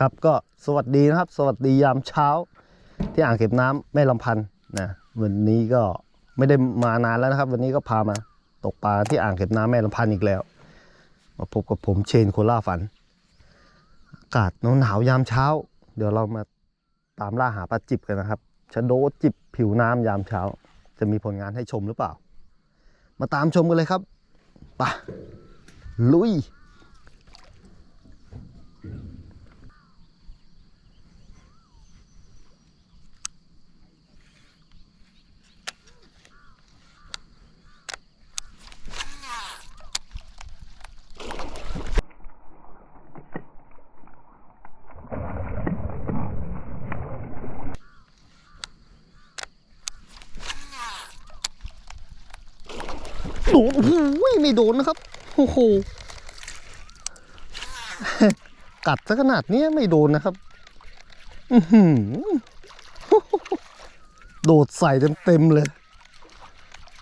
ครับก็สวัสดีนะครับ สวัสดียามเช้า ที่อ่างเก็บน้ำแม่ลำพันธ์นะวันนี้ก็ไม่ได้มานานแล้วนะครับ วันนี้ก็พามาตกปลาที่อ่างเก็บน้ำแม่ลำพันธ์อีกแล้ว มาพบกับผมเชนโคล่าฝัน อากาศหนาวๆยามเช้า เดี๋ยวเรามาตามล่าหาปลาจิบกันนะครับชะโดจิบผิวน้ำยามเช้า จะมีผลงานให้ชมหรือเปล่า มาตามชมกันเลยครับไปลุย โดนโอ้โหไม่โดนนะครับโอ้โหกัดซะขนาดนี้ไม่โดนนะครับอือโดดใส่เต็มๆเลย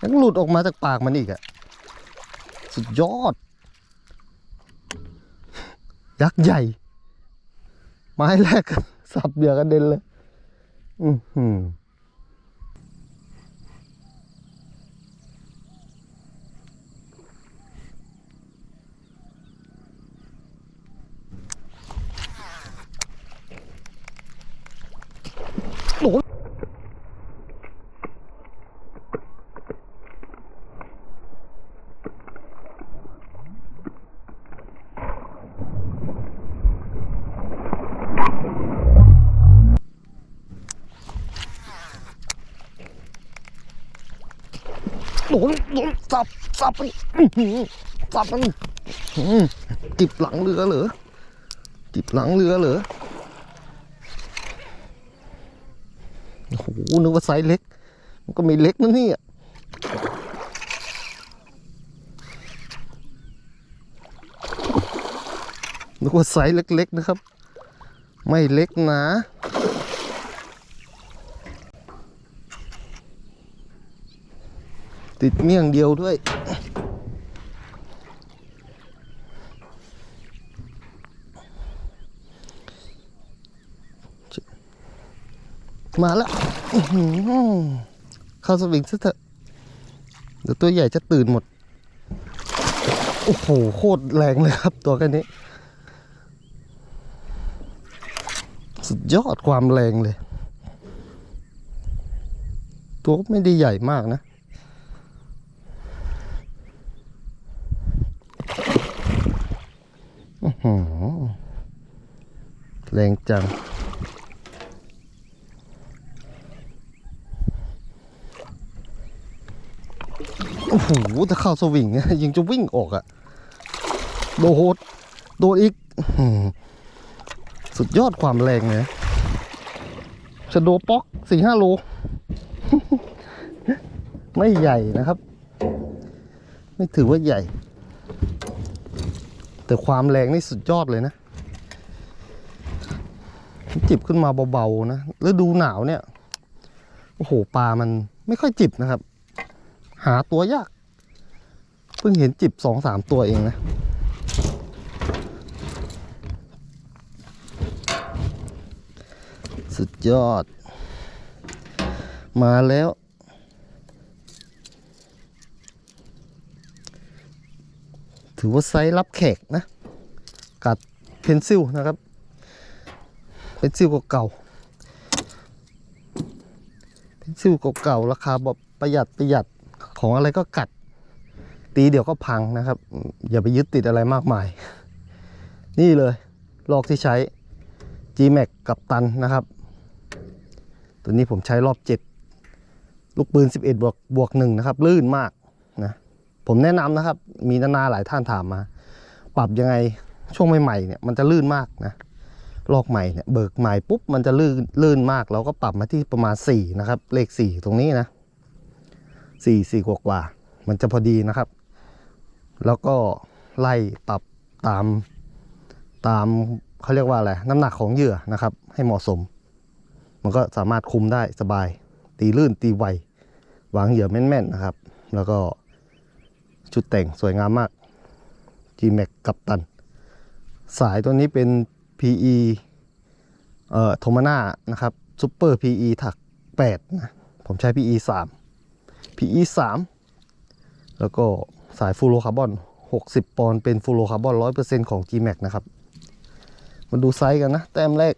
ยังหลุดออกมาจากปากมันอีกอะสุดยอด ยักษ์ใหญ่ ไม้แรก สับเบียกระเด็นเลย อือหือ โดนโดนสับสับไปสับมันจิบหลังเรือเหรอจิบหลังเรือเหรอโอ้โหนึกว่าไซส์เล็ก มันก็ไม่เล็กนะนี่นึกว่าไซส์เล็กๆนะครับ ไม่เล็กนะ ติดเมี่ยงเดียวด้วย มาแล้วเข้าสวิงซะเถอะเดี๋ยวตัวใหญ่จะตื่นหมด โอ้โห โคตรแรงเลยครับตัวแค่นี้ สุดยอดความแรงเลย ตัวไม่ได้ใหญ่มากนะ อื้อหือ แรงจัง โอ้โห ถ้าเข้าสวิงยังจะวิ่งออกอะโดดโดดอีก สุดยอดความแรงเลยชะโดป๊อกสี่ห้าโล ไม่ใหญ่นะครับ ไม่ถือว่าใหญ่ แต่ความแรงนี่สุดยอดเลยนะ จิบขึ้นมาเบาๆนะแล้วดูหนาวเนี่ยโอ้โหปลามันไม่ค่อยจิบนะครับ หาตัวยาก เพิ่งเห็นจิบสองสามตัวเองนะสุดยอด มาแล้ว ถือว่าไซส์รับแขกนะ กัดเพนซิลนะครับ เพนซิลเก่าๆเพนซิลเก่าๆราคาแบบประหยัดประหยัดของอะไรก็กัด ตีเดี๋ยวก็พังนะครับ อย่าไปยึดติดอะไรมากมาย นี่เลยลอกที่ใช้ G-Max กับตันนะครับ ตัวนี้ผมใช้รอบ 7 ลูกปืน 11 บวกบวกหนึ่งนะครับ ลื่นมากนะผมแนะนำนะครับ มีนานาหลายท่านถามมา ปรับยังไงช่วงใหม่ๆเนี่ยมันจะลื่นมากนะ ลอกใหม่เนี่ยเบิกใหม่ปุ๊บมันจะลื่นลื่นมาก เราก็ปรับมาที่ประมาณ 4 นะครับ เลข 4 ตรงนี้นะ4 4กว่ากว่ามันจะพอดีนะครับ แล้วก็ไล่ปรับตามตามเขาเรียกว่าอะไรน้ำหนักของเหยื่อนะครับ ให้เหมาะสม มันก็สามารถคุมได้สบาย ตีลื่นตีไววางเหยื่อแม่นๆนะครับ แล้วก็ชุดแต่งสวยงามมาก G-Max กับตัน สายตัวนี้เป็น PE เอ่อโทมาน่านะครับซูเปอร์ PE ถัก8นะผมใช้ PE 3 PE 3 แล้วก็สายฟูโรคาร์บอน60 ปอนด์เป็นฟูโรคาร์บอน100%ของ G-Max นะครับ มาดูไซส์กันนะ แต้มแรก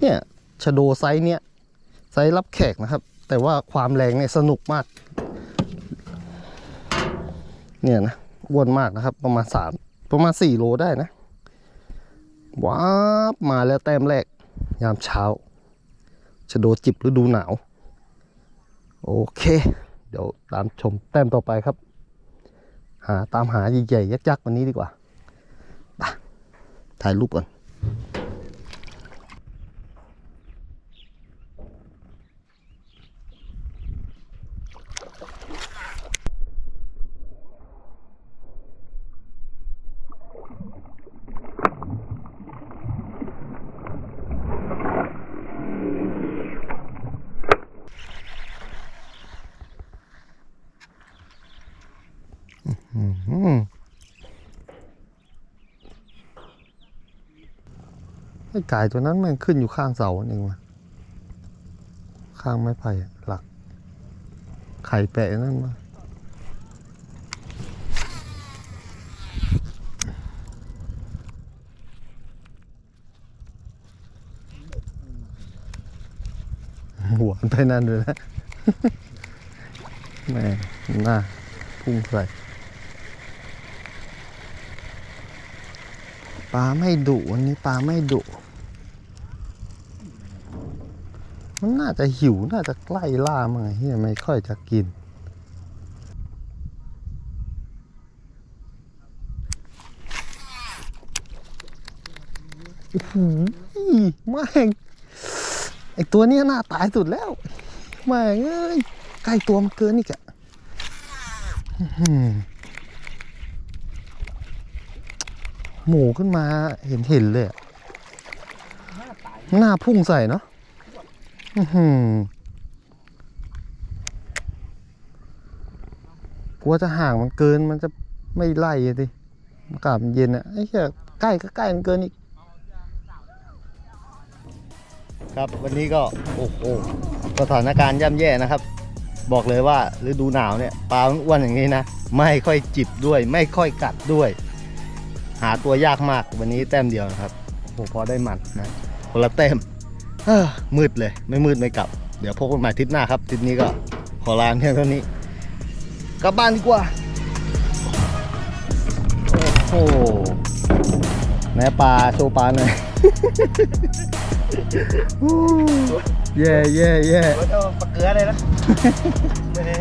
เนี่ยชโดไซส์เนี้ย ไซส์รับแขกนะครับ แต่ว่าความแรงเนี่ยสนุกมาก เนี่ยนะอ้วนมากนะครับ ประมาณสามประมาณสี่โลได้นะว้าบมาแล้วแต้มแรก ยามเช้าชโดจิบฤดูหนาว โอเค เดี๋ยวตามชมแต้มต่อไปครับ หาตามหาใหญ่ๆยักษ์ๆวันนี้ดีกว่าไปถ่ายรูปก่อน อืม ไอ้ไก่ตัวนั้นมันขึ้นอยู่ข้างเสาเองวะข้างไม้ไผ่หลัก ไข่แปะนั่นมาหัวมันไปนั่นเลยนะแม่หน้าพุ่งใส่ปลาไม่ดุวันนี้ปลาไม่ดุ มันน่าจะหิวน่าจะใกล้ล่ามั้งไอ้เฮียไม่ค่อยจะกิน โอ้โหแม่งไอตัวนี้น้าตายสุดแล้วแม่งเอ้ยใกล้ตัวมันเกินนี่กะอื้อหือหมูขึ้นมาเห็นเห็นเลยหน้าพุ่งใส่เนาะ กลัวจะห่างมันเกินมันจะไม่ไล่อะดิอากาศมันเย็นอะไอ้เหี้ยใกล้ก็ใกล้มันเกินอีก ครับวันนี้ก็โอ้โหสถานการณ์ย่ำแย่นะครับ บอกเลยว่าฤดูหนาวเนี่ยปลาอ้วนอย่างนี้นะ ไม่ค่อยจิบด้วย ไม่ค่อยกัดด้วย หาตัวยากมากวันนี้แต้มเดียวนะครับโอ้โหพอได้หมันนะคนละแต้ม มืดเลย ไม่มืดไม่กลับ เดี๋ยวพบกันใหม่ทริปหน้าครับทริปนี้ก็ขอลาเพียงเท่านี้ กลับบ้านดีกว่า โอ้โหแม่ปลาโชว์ปลาหน่อยอู้ย่แย่แย่ ว่าจะปลาเกลือเลยนะไม่ได้